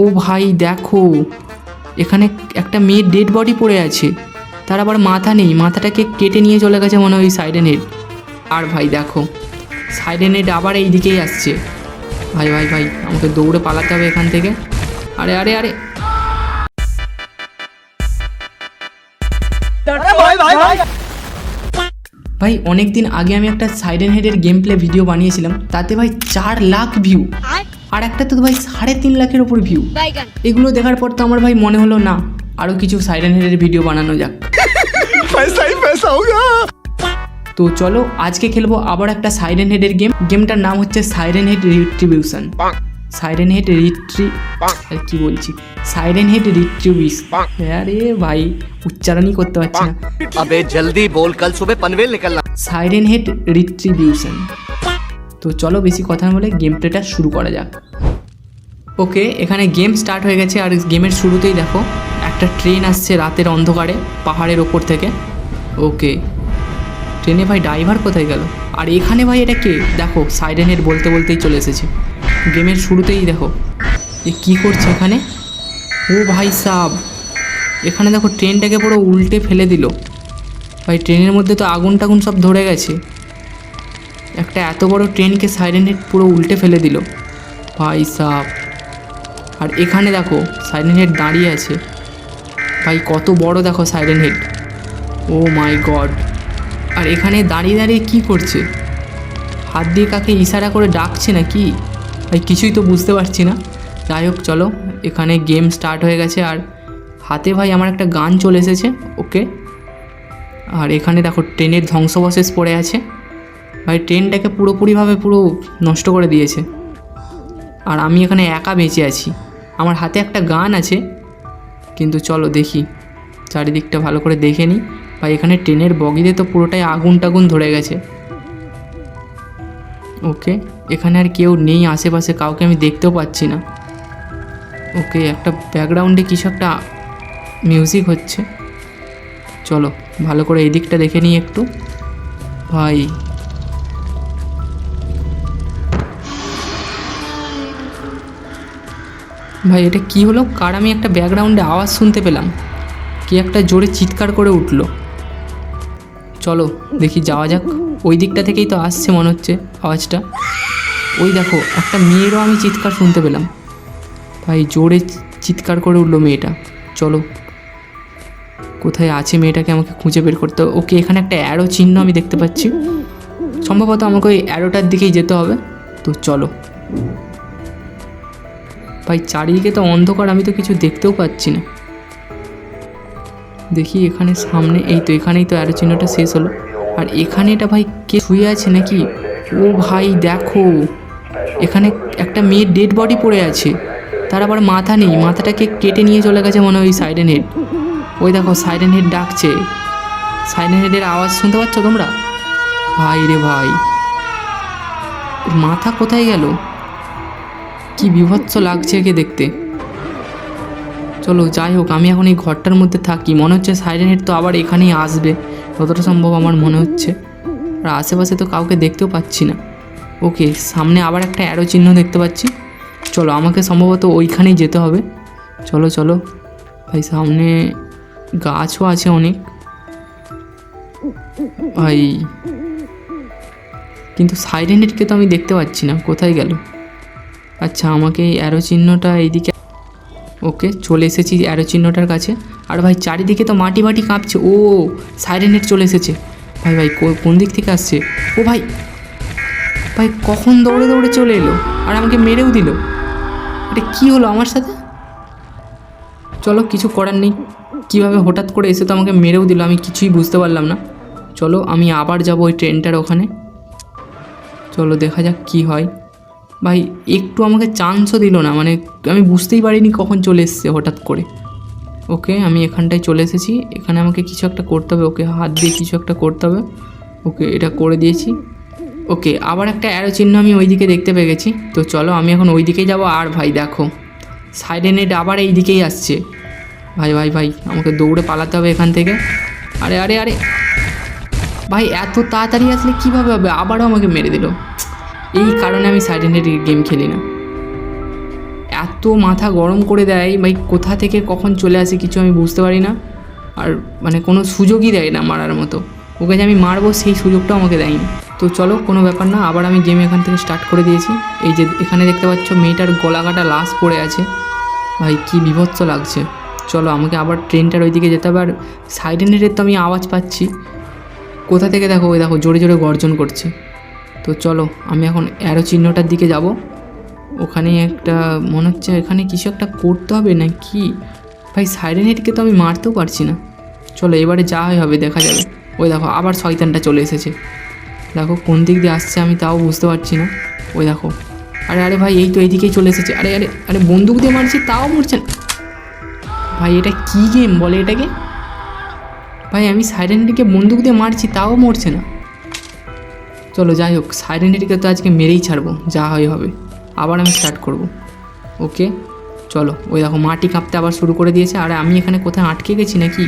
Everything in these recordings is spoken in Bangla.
ও ভাই দেখো। এখানে একটা মেয়ের ডেড বডি পড়ে আছে। তার আবার মাথা নেই। মাথাটাকে কেটে নিয়ে চলে গেছে মনে হয় সাইডেন হেড আর ভাই দেখো। সাইডেন হেড আবার এই দিকেই আসছে। ভাই ভাই ভাই আমাকে দৌড়ে পালাতে হবে এখান থেকে। আরে আরে আরে। ভাই অনেক দিন আগে আমি একটা সাইডেন হেডের গেম প্লে ভিডিও বানিয়েছিলাম। তাতে ভাই চার লাখ ভিউ আর একটা তো ভাই সাড়ে তিন লাখের ওপর ভিউ এগুলো দেখার পর তো আমার ভাই মনে হলো না আরও কিছু সাইরেন হেডের ভিডিও বানানো যাক। তো চলো আজকে খেলব আবার একটা সাইরেন হেডের গেম গেমটার নাম হচ্ছে Siren Head Retribution Siren Head retri আর কি বলছি? সাইরেন হেড রিট্রিবিউস আরে ভাই উচ্চারণই করতে পারছি না। আবে জলদি বল কাল সুবে পনভেল নিকলনা। সাইরেন হেড রিট্রিবিউশন তো চলো বেশি কথা বলে গেম প্লেটা শুরু করা যাক। ওকে এখানে গেম স্টার্ট হয়ে গেছে আর গেমের শুরুতেই দেখো, একটা ট্রেন আসছে রাতের অন্ধকারে, পাহাড়ের ওপর থেকে। ওকে ট্রেনে ভাই ড্রাইভার কোথায় গেল? আর এখানে ভাই এটা কে? দেখো সাইরেন হেড বলতে বলতেই চলে এসেছে। গেমের শুরুতেই দেখো, এ কী করছে এখানে? ও ভাই সাব, এখানে দেখো ট্রেনটাকে পুরো উল্টে ফেলে দিল। ভাই ট্রেনের মধ্যে তো আগুন টাগুন সব ধরে গেছে। একটা এত বড় ট্রেনকে সাইরেন হেড পুরো উল্টে ফেলে দিল। ভাই সাব। আর এখানে দেখো, সাইরেন হেড দাঁড়িয়ে আছে। ভাই, কত বড় দেখো Siren head. Oh my God. আর এখানে দাঁড়িয়ে দাঁড়িয়ে কি করছে? হাত দিয়ে কাকে ইশারা করে ডাকছে না কি ভাই, কিছুই তো বুঝতে পারছি না। যাই হোক, চলো, এখানে গেম স্টার্ট হয়ে গেছে। আর হাতে ভাই, আমার একটা গান চলে এসেছে, ওকে? আর এখানে দেখো, ট্রেনের ধ্বংসবশেষ পড়ে আছে। ভাই, ট্রেনটাকে পুরোপুরিভাবে পুরো নষ্ট করে দিয়েছে। আর আমি এখানে একা বেঁচে আছি। আমার হাতে একটা গান আছে। কিন্তু চলো দেখি। চারিদিকটা ভালো করে দেখে নিই। ভাই, এখানে ট্রেনের বগিতে তো পুরোটাই আগুন টাগুন ধরে গেছে। ওকে, এখানে আর কেউ নেই আশেপাশে, কাউকে আমি দেখতেও পাচ্ছি না। ওকে, একটা ব্যাকগ্রাউন্ডে কিছু একটা মিউজিক হচ্ছে। চলো, ভালো করে এই দিকটা দেখে নিই একটু। ভাই ভাই, এটা কি হলো? কার আমি একটা ব্যাকগ্রাউন্ডে আওয়াজ শুনতে পেলাম? কি একটা জোরে চিৎকার করে উঠল। চলো, দেখি যাওয়া যাক। ওই দিকটা থেকেই তো আসছে মনে হচ্ছে আওয়াজটা। ওই দেখো, একটা মেয়েরও আমি চিৎকার শুনতে পেলাম। ভাই, জোরে চিৎকার করে উঠল মেয়েটা। চলো। কোথায় আছে মেয়েটাকে আমাকে খুঁজে বের করতে হবে? ওকে এখানে একটা অ্যারো চিহ্ন আমি দেখতে পাচ্ছি। সম্ভবত আমাকে ওই অ্যারোটার দিকেই যেতে হবে। তো চলো। ভাই, চারিদিকে তো অন্ধকার, আমি তো কিছু দেখতেও পাচ্ছি না। দেখি এখানে সামনে, এই তো এখানেই তো অ্যারো চিহ্নটা শেষ হলো। আর এখানে এটা ভাই কে শুয়ে আছে নাকি? ও ভাই, দেখো। এখানে একটা মেয়ের ডেড বডি পড়ে আছে। তার আবার মাথা নেই। মাথাটাকে কেটে নিয়ে চলে গেছে মনে হয় ওই সাইডেন হেড। ওই দেখো সাইডেন হেড ডাকছে। সাইডেন হেডের আওয়াজ শুনতে পাচ্ছ তোমরা? ভাই রে ভাই। মাথা কোথায় গেল? কি বিভৎস লাগছে একে দেখতে। চলো, যাই হোক, আমি এখন এই ঘরটার মধ্যে থাকি। মনে হচ্ছে সাইরেন হেড তো আবার এখানেই আসবে। যতটা সম্ভব আমার মনে হচ্ছে। আর আশেপাশে তো কাউকে দেখতেও পাচ্ছি না। ওকে, সামনে আবার একটা অ্যারো চিহ্ন দেখতে পাচ্ছি। চলো, আমাকে সম্ভবত ওইখানেই যেতে হবে। চলো চলো। ভাই, সামনে গাছও আছে অনেক। ভাই, কিন্তু সাইরেন হেডকে তো আমি দেখতে পাচ্ছি না। কোথায় গেল? আচ্ছা আমাকে এই অ্যারো চিহ্নটা এইদিকে ওকে, চলে এসেছি অ্যারো চিহ্নটার কাছে। আর ভাই, চারিদিকে তো মাটি মাটি কাঁপছে। ও সাইরেন হেড চলে এসেছে। ভাই ভাই কোন দিক থেকে আসছে? ও ভাই ভাই, কখন দৌড়ে দৌড়ে চলে এলো? আর আমাকে মেরেও দিল। এটা কী হলো আমার সাথে? চলো, কিছু করার নেই। কীভাবে হঠাৎ করে এসে তো আমাকে মেরেও দিল, আমি কিছুই বুঝতে পারলাম না। চলো, আমি আবার যাব ওই ট্রেনটার ওখানে। চলো, দেখা যাক কি হয়। ভাই, একটু আমাকে চান্সও দিল না মানে আমি বুঝতেই পারিনি কখন চলে এসছে হঠাৎ করে। ওকে, আমি এখানটায় চলে এসেছি, এখানে আমাকে কিছু একটা করতে হবে, ওকে হাত দিয়ে কিছু একটা করতে হবে। ওকে, এটা করে দিয়েছি। ওকে, আবার একটা অ্যারো চিহ্ন আমি ওইদিকে দেখতে পেয়ে গেছি। তো চলো, আমি এখন ওই দিকেই যাব। আর ভাই, দেখো সাইডে নেট আবার এই দিকেই আসছে। ভাই ভাই ভাই, আমাকে দৌড়ে পালাতে হবে এখান থেকে। আরে আরে আরে, ভাই, এত তাড়াতাড়ি আসলে কীভাবে হবে? আবারও আমাকে মেরে দিল। এই কারণে আমি সাইডেন্ডেড গেম খেলি না। এত মাথা গরম করে দেয়, ভাই কোথা থেকে কখন চলে আসে কিছু আমি বুঝতে পারি না। আর মানে কোনো সুযোগই দেয় না মারার মতো। ওকে যে আমি মারবো সেই সুযোগটাও আমাকে দেয়নি। তো চলো কোনো ব্যাপার না, আবার আমি গেম এখান থেকে স্টার্ট করে দিয়েছি। এই যে এখানে দেখতে পাচ্ছ মেয়েটার গলা কাটা লাশ পড়ে আছে। ভাই কি বিভৎস লাগছে। চলো আমাকে আবার ট্রেনটার ওইদিকে যেতে হবে। আর সাইডেনের তো আমি আওয়াজ পাচ্ছি। কোথা থেকে দেখো ওই দেখো, জোরে জোরে গর্জন করছে। তো চলো, আমি এখন অ্যারো চিহ্নটার দিকে যাব। ওখানে একটা, মনে হচ্ছে এখানে কিছু একটা করতে হবে না কি? ভাই সাইরেনেটকে তো আমি মারতেও পারছি না। চলো, এবারে যা হয় হবে, দেখা যাবে। ওই দেখো, আবার শয়তানটা চলে এসেছে। দেখো, কোন দিক দিয়ে আসছে আমি তাও বুঝতে পারছি না। ওই দেখো। আরে আরে ভাই, এই তো এইদিকেই চলে এসেছে। আরে আরে আরে, বন্দুক দিয়ে মারছি, তাও মরছে না। ভাই, এটা কি গেম বলে এটাকে? ভাই, আমি সাইরেনেটিকে বন্দুক দিয়ে মারছি, তাও মরছে না। চলো যাই হোক সাইরেনেটিকে তো আজকে মেরেই ছাড়বো, যা হয় হবে। আবার আমি স্টার্ট করব। ওকে? চলো, ওই দেখো, মাটি কাঁপতে আবার শুরু করে দিয়েছে। আর, আমি এখানে কোথায় আটকে গেছি নাকি?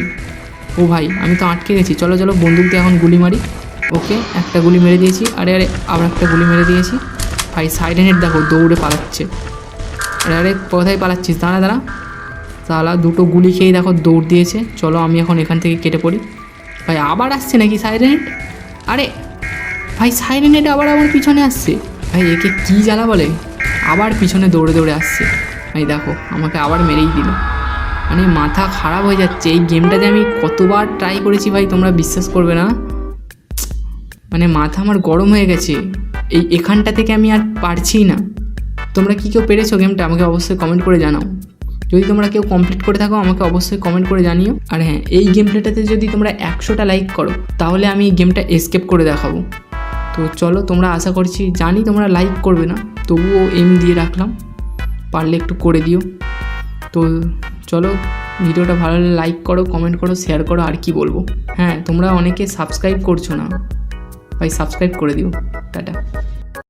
ও ভাই, আমি তো আটকে গেছি। চলো চলো বন্দুক দিয়ে এখন গুলি মারি। ওকে, একটা গুলি মেরে দিয়েছি। আরে আরে, আবার একটা গুলি মেরে দিয়েছি। ভাই সাইরেনেট দেখো, দৌড়ে পালাচ্ছে। আরে আরে, কোথায় পালাচ্ছিস? দাঁড়া দাঁড়া। তাহলে দুটো গুলি খেয়ে দেখো, দৌড় দিয়েছে। চলো, আমি এখন এখান থেকে কেটে পড়ি। ভাই, আবার আসছে নাকি সাইরেনেট আরে ভাই সাইরেনেট আবার আমার পিছনে আসছে। ভাই, একে কী জ্বালা বলে? আবার পিছনে দৌড়ে দৌড়ে আসছে। ভাই, দেখো, আমাকে আবার মেরেই দিল। মানে মাথা খারাপ হয়ে যাচ্ছে। এই গেমটাতে আমি কতবার ট্রাই করেছি ভাই, তোমরা বিশ্বাস করবে না? মানে মাথা আমার গরম হয়ে গেছে। এই এখানটা থেকে আমি আর পারছি না। তোমরা কি কেউ পেরেছ গেমটা আমাকে অবশ্যই কমেন্ট করে জানাও। যদি তোমরা কেউ কমপ্লিট করে থাকো, আমাকে অবশ্যই কমেন্ট করে জানিও। আর হ্যাঁ এই গেম প্লেটাতে যদি তোমরা একশোটা লাইক করো, তাহলে আমি এই গেমটা এসকেপ করে দেখাবো। তো চলো তোমরা আশা করছি জানি তোমরা লাইক করবে না, তবুও এম দিয়ে রাখলাম, পারলে একটু করে দিও। তো চলো ভিডিওটা ভালো লাইক করো কমেন্ট করো শেয়ার করো, আর কি বলব। হ্যাঁ তোমরা অনেকে সাবস্ক্রাইব করছ না ভাই সাবস্ক্রাইব করে দিও। টাটা।